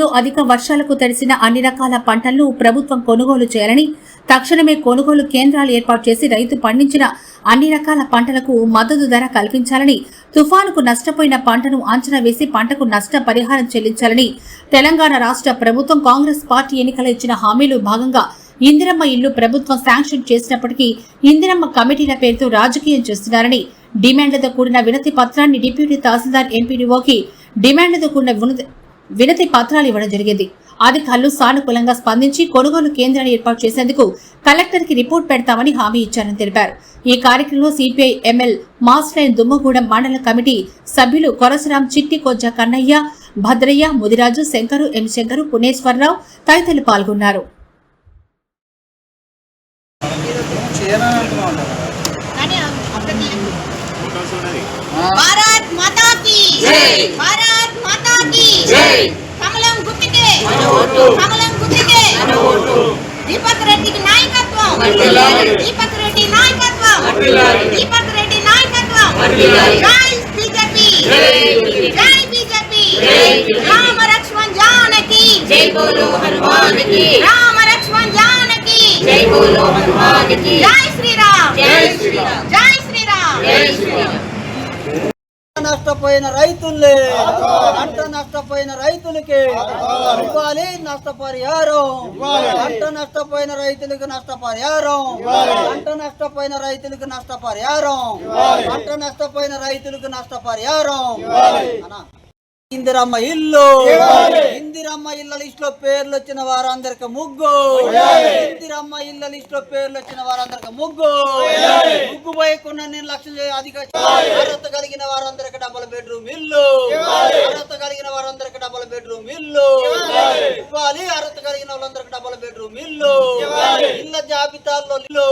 రాష్ట్రంలో అధిక వర్షాలకు తడిసిన అన్ని రకాల పంటలను ప్రభుత్వం కొనుగోలు చేయాలని తక్షణమే కొనుగోలు కేంద్రాలు ఏర్పాటు చేసి రైతు పండించిన అన్ని రకాల పంటలకు మద్దతు ధర కల్పించాలని తుఫానుకు నష్టపోయిన పంటను అంచనా వేసి పంటకు నష్ట పరిహారం చెల్లించాలని తెలంగాణ రాష్ట్ర ప్రభుత్వం కాంగ్రెస్ పార్టీ ఎన్నికల ఇచ్చిన హామీలు భాగంగా ఇందిరమ్మ ఇల్లు ప్రభుత్వం శాంక్షన్ చేసినప్పటికీ ఇందిరమ్మ కమిటీల పేరుతో రాజకీయం చేస్తున్నారని డిమాండ్లతో కూడిన వినతి పత్రాన్ని డిప్యూటీ తహసీల్దార్ ఎంపీడీఓకి డిమాండ్లతో కూడిన వినతి పత్రాలు ఇవ్వడం జరిగింది. అధికారులు సానుకూలంగా స్పందించి కొనుగోలు కేంద్రాన్ని ఏర్పాటు చేసేందుకు కలెక్టర్కి రిపోర్ట్ పెడతామని హామీ ఇచ్చారని తెలిపారు. ఈ కార్యక్రమంలో సిపిఐ ఎంఎల్ మాస్లైన్ దుమ్మగూడెం మండల కమిటీ సభ్యులు కొరసరాం చిట్టి కొజ్జ కన్నయ్య భద్రయ్య ముదిరాజు శంకరు ఎం. శంకరు పుణేశ్వరరావు తదితరులు పాల్గొన్నారు మాతా కీ భారత్ మాతా కీ కమలం గుర్తుకే కమలం గుర్తుకే. దీపక్ రెడ్డికి నాయకత్వం. దీపక్ రెడ్డి నాయకత్వం. దీపక్ రెడ్డి నాయకత్వం. జై బీజేపీ. జై బీజేపీ. రామ లక్ష్మణ్ జానకి. జై బోలో హనుమాన్కి రామ లక్ష్మణ్ జానకి. జై బోలో హనుమాన్కి జై శ్రీరామ్. జై శ్రీరామ్. జై శ్రీరామ్. జై శ్రీరామ్. నష్టపోయిన రైతులే. పంట నష్టపోయిన రైతులకి. ఇవ్వాలి నష్టపరిహారం. పంట నష్టపోయిన రైతులకు నష్టపరిహారం. పంట నష్టపోయిన రైతులకు నష్టపరిహారం. పంట నష్టపోయిన రైతులకు నష్టపరిహారం. ఇందిరమ్మ ఇల్లు. ఇందిరమ్మ ఇళ్ళ లిస్ట్లో పేర్లు వచ్చిన వారందరికి ముగ్గు. ఇందిరమ్మ ఇళ్ళ లిస్ట్లో పేర్లు వచ్చిన వారందరికి ముగ్గు. ముగ్గు పోయకుండా నేను లక్షలు అధిక అర్హత కలిగిన వారందరికి డబుల్ బెడ్రూమ్ ఇల్లు. అర్హత కలిగిన వారందరికి డబుల్ బెడ్రూమ్ ఇల్లు. ఇవ్వాలి. అర్హత కలిగిన వాళ్ళందరికి డబుల్ బెడ్రూమ్ ఇల్లు. ఇళ్ళ జాబితాల్లో ఇల్లు.